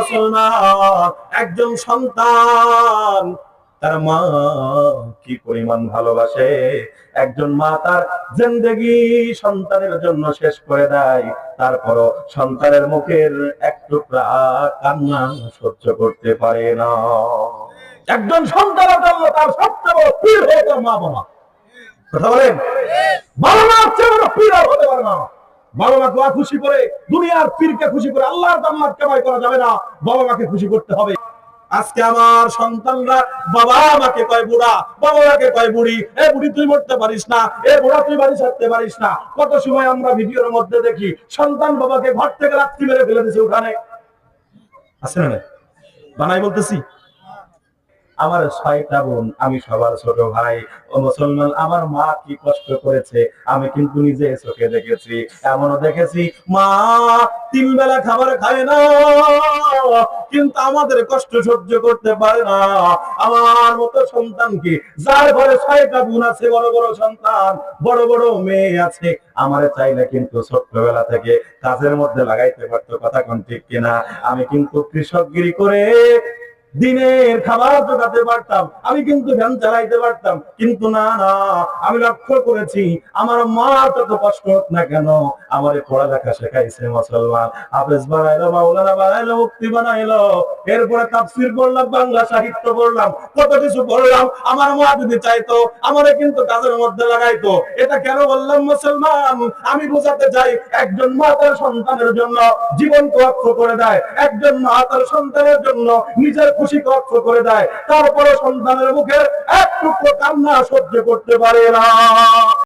মুসলমান একজন সন্তান। তার মা কি পরিমাণ ভালোবাসে? একজন মা তার জিন্দেগি সন্তানের জন্য শেষ করে দেয়। তারপরও সন্তানের মুখের এক টুকরা কান্না সহ্য করতে পারে না। একজন সন্তানের জন্য তার সবচেয়ে বড় পীর হয়ে তার মা বাবা কথা বলেন? বাবা মা চেয়ে বড় পীর বাবা খুশি করে, দুনিয়ার পীরকে খুশি করে, আল্লাহর কামাই করা যাবে না। বাবা মাকে খুশি করতে হবে। আজকে আমার সন্তানরা বাবা কয় বুড়া বাবা মাকে কয় বুড়ি, এ বুড়ি তুই মরতে পারিস না, এ বুড়া তুই বাড়ি ছাড়তে পারিস না। কত সময় আমরা ভিডিওর মধ্যে দেখি, সন্তান বাবাকে ঘর থেকে রাত্রি মেরে ফেলে দিছে ওখানে। আছে না বানাই বলতেছি? আমার ছয়টা বোন, আমি সবার ছোট ভাই। ও মুসলমান, আমার মা কি কষ্ট করেছে, আমি কিন্তু নিজে চোখে দেখেছি, এমনও দেখেছি। মা তিন বেলা খাবার খায় না, কিন্তু আমাদের কষ্ট সহ্য করতে পারে না। আমার মতো সন্তান কি? যার ঘরে ছয়টা বোন আছে, বড় বড় সন্তান, বড় বড় মেয়ে আছে, আমারে চাইলে কিন্তু ছোট্টবেলা থেকে কাজের মধ্যে লাগাইতে পারতো, কথা কোন ঠিক কিনা? আমি কিন্তু কৃষকগিরি করে দিনের খাবার জোগাতে পারতাম, আমি কিন্তু ভ্যান চালাইতে পারতাম। কিন্তু না না, আমি লক্ষ্য করেছি, আমার মা যত কষ্ট হোক না কেন, আমার পড়ালেখা শেখাইছে মুসলমান। হাফেজ বানাইলো, মাওলানা বানাইলো মুক্তি বানাইলো। এরপরে তাফসির করলাম বাংলা সাহিত্য পড়লাম, কত কিছু পড়লাম। আমার মা যদি চাইতো, আমারে কিন্তু কাজের মধ্যে লাগাইতো। এটা কেন বললাম মুসলমান? আমি বোঝাতে চাই, একজন মা তার সন্তানের জন্য জীবনকে অক্ষ করে দেয়, একজন মা তার সন্তানের জন্য নিজের খুশিকে অক্ষ করে দেয়। তারপরে সন্তানের মুখের এক টুকরো কান্না সহ্য করতে পারে না।